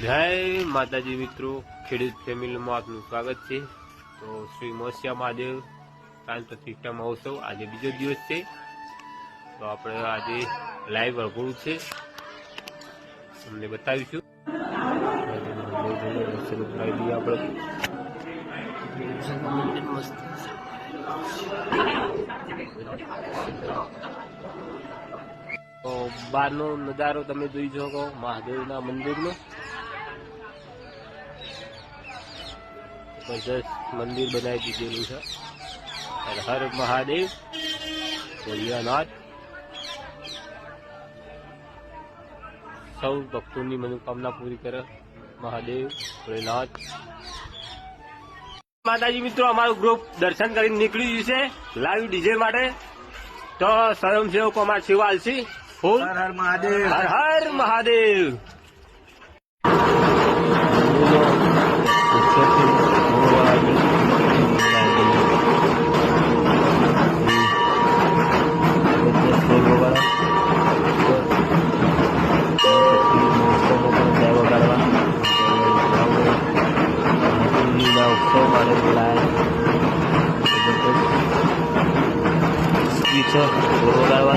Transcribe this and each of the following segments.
જય માતાજી મિત્રો, ખેડૂત ફેમિલીમાં આપનું સ્વાગત છે. તો શ્રી મોસિયા મહાદેવ શાંત પ્રતિષ્ઠા મહોત્સવ આજે બીજો દિવસ છે. તો આપણે આજે લાઈવ અઘોડું છે. તમને બતાવીશું. દર્શન કરાવી આપણે તો બહારનો નજારો તમે જોઈ શકો, મહાદેવના મંદિરનો. જબરજસ્ત મંદિર બનાવી દીધેલું છે. અને હર મહાદેવ ભોલિયાનાથ સૌ ભક્તોની મનોકામના પૂરી કરે મહાદેવ ભોલેનાથ. માતાજી મિત્રો અમારું ગ્રુપ દર્શન કરીને નીકળી ગયું છે લાઈવ ડીજે માટે. તો સ્વયંસેવકો અમારા શિવાલસી હર હર મહાદેવ. હર હર મહાદેવ. ઉત્સવ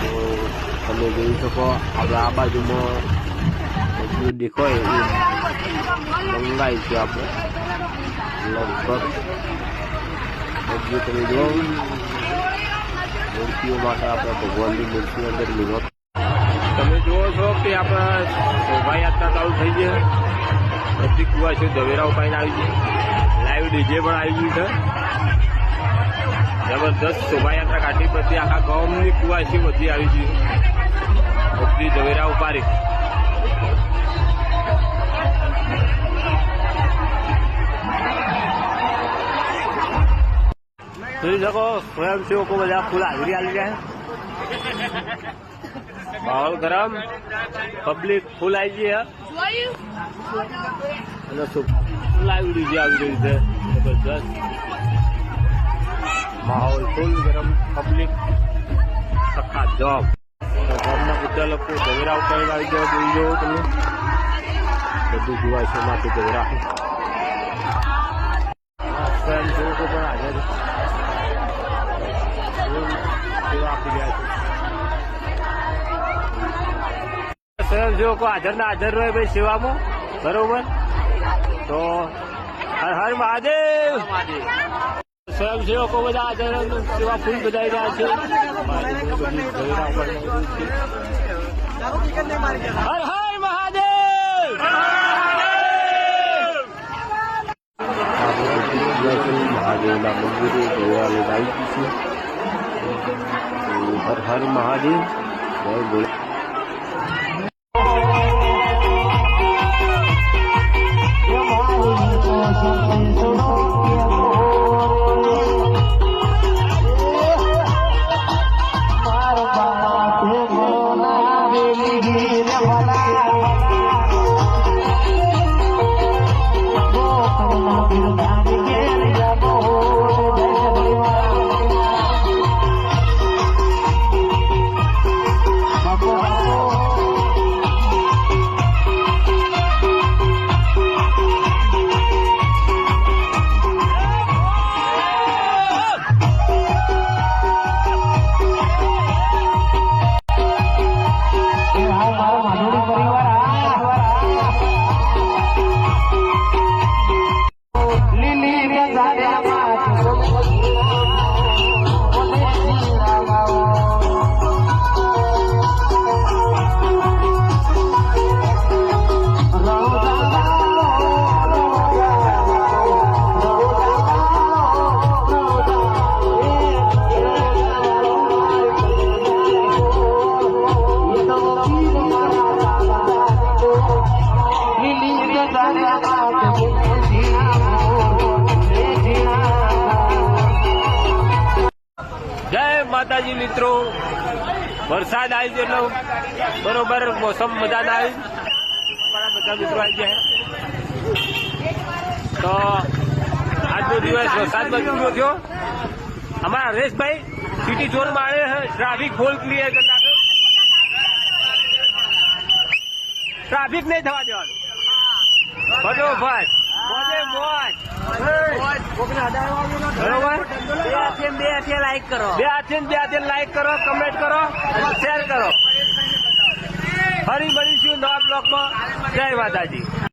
તો તમે જોઈ શકો, આપણે આ બાજુમાં બધું દેખાય એ મંગાઈ છે આપણે. લગભગ. મૂર્તિઓ માટે આપણે ભગવાનની મૂર્તિ અંદર લીધો તમે જુઓ છો કે આપણા શોભાયાત્રા ચાલુ થઈ છે. બધી કુવા છે, ઝવેરાઓ પાઈને આવી છે. લાઈવ ડીજે પણ આવી ગયું છે. જબરદસ્ત શોભાયાત્રા કાઢી પછી આખા ગામની કુવાસી બધી આવી ગઈ બધી ઝવેરા ઉપાડી જોઈ શકો સ્વયંસેવકો બધા ફૂલ હાજરી આવી ગયા માહોલ ગરમ પબ્લિક ફૂલ આવી ગઈ અને ફૂલ આવી ડીજે આવી રહી છે જબરજસ્ત માહોલ ફૂલ ગરમ પબ્લિક સખા જોબ ગામના બધા લોકો ઝઘડા ઉપર આવી ગયા જોઈ જવો તમે બધું જોવાય છે માથે ઝઘડા સ્વયંસેવકો પણ હાજર સેવા આપી રહ્યા છે સ્વયંસેવકો હાજર ના હાજર રહે ભાઈ સેવામાં, બરોબર? તો હર હર મહાદેવ! સ્વયંસેવકો બધા હાજર સેવા ફૂલ બધાઈ રહ્યા છે. હર હર મહાદેવ! મહાદેવના મંદિરે ગયેલા આવી છે. હર હર મહાદેવ. જય ભોલે માતાજી મિત્રો. વરસાદ આવી ગયો એટલે બરોબર મોસમ મજાના આવી બધા મિત્રો આવી ગયા તો આજનો દિવસ વરસાદમાં પૂરો થયો. અમારા હરેશભાઈ સિટી ચોરમાં આવે ટ્રાફિક ફોલ ક્લિયર કરી નાખ્યો. ટ્રાફિક નહીં થવા દેવાનું. ફટોફટ. મોજે. મોજ બરોબર? બે હાથે લાઈક કરો. બે હાથે બે હાથે લાઈક કરો કમેન્ટ કરો શેર કરો. ફરી મળીશું નવા બ્લોકમાં જય માતાજી.